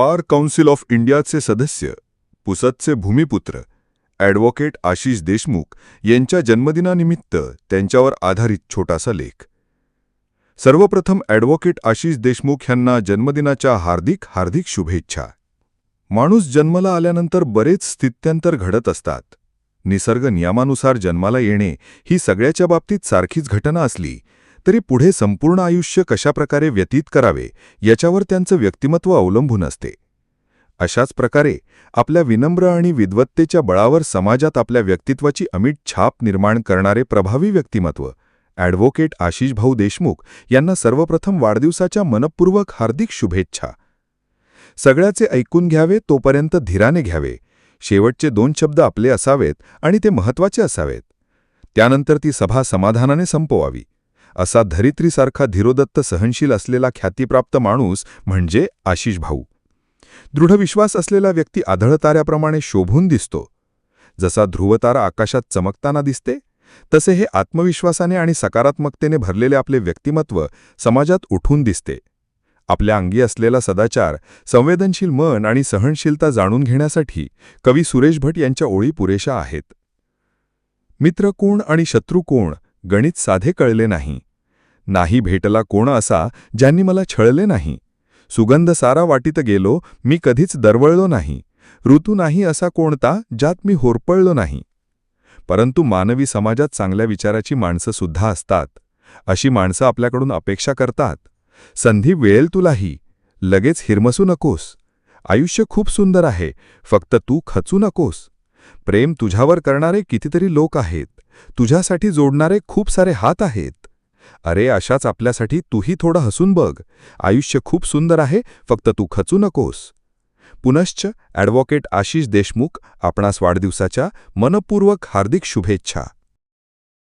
Bar council of इंडियाचे सदस्य पुसदचे भूमिपुत्र ॲडव्होकेट आशिष देशमुख यांच्या जन्मदिनानिमित्त त्यांच्यावर आधारित छोटासा लेख. सर्वप्रथम ॲडव्होकेट आशिष देशमुख यांना जन्मदिनाच्या हार्दिक हार्दिक शुभेच्छा. माणूस जन्माला आल्यानंतर बरेच स्थित्यांतर घडत असतात. निसर्ग नियमानुसार जन्माला येणे ही सगळ्याच्या बाबतीत सारखीच घटना असली तरी पुढे संपूर्ण आयुष्य कशाप्रकारे व्यतीत करावे याच्यावर त्यांचं व्यक्तिमत्व अवलंबून असते. अशाच प्रकारे आपल्या विनम्र आणि विद्वत्तेच्या बळावर समाजात आपल्या व्यक्तित्वाची अमिट छाप निर्माण करणारे प्रभावी व्यक्तिमत्व ॲडव्होकेट आशिष भाऊ देशमुख यांना सर्वप्रथम वाढदिवसाच्या मनपूर्वक हार्दिक शुभेच्छा. सगळ्याचे ऐकून घ्यावे तोपर्यंत धीराने घ्यावे. शेवटचे दोन शब्द आपले असावेत आणि ते महत्त्वाचे असावेत. त्यानंतर ती सभा समाधानाने संपवावी. असा धरित्रीसारखा धीरोदत्त सहनशील असलेला ख्यातीप्राप्त माणूस म्हणजे आशिष भाऊ. दृढ विश्वास असलेला व्यक्ती आढळताऱ्याप्रमाणे शोभून दिसतो. जसा ध्रुवतारा आकाशात चमकताना दिसते तसे हे आत्मविश्वासाने आणि सकारात्मकतेने भरलेले आपले व्यक्तिमत्व समाजात उठून दिसते. आपल्या अंगी असलेला सदाचार संवेदनशील मन आणि सहनशीलता जाणून घेण्यासाठी कवी सुरेश भट यांच्या ओळी पुरेशा आहेत. मित्र कोण आणि शत्रू कोण गणित साधे कळले नाही. नाही भेटला कोण असा ज्यांनी मला छळले नाही. सुगंध सारा वाटीत गेलो मी कधीच दरवळलो नाही. ऋतू नाही असा कोणता ज्यात मी होरपळलो नाही. परंतु मानवी समाजात चांगल्या विचाराची माणसं सुद्धा असतात. अशी माणसं आपल्याकडून अपेक्षा करतात. संधी वेळेल तुलाही. लगेच हिरमसू नकोस. आयुष्य खूप सुंदर आहे. फक्त तू खचू नकोस. प्रेम तुझ्यावर करणारे कितीतरी लोक आहेत. तुझ्यासाठी जोडणारे खूप सारे हात आहेत. अरे अशाच आपल्यासाठी तूही थोडं हसून बघ. आयुष्य खूप सुंदर आहे फक्त तू खचू नकोस. पुनश्च ॲडव्होकेट आशिष देशमुख आपणास वाढदिवसाच्या मनपूर्वक हार्दिक शुभेच्छा.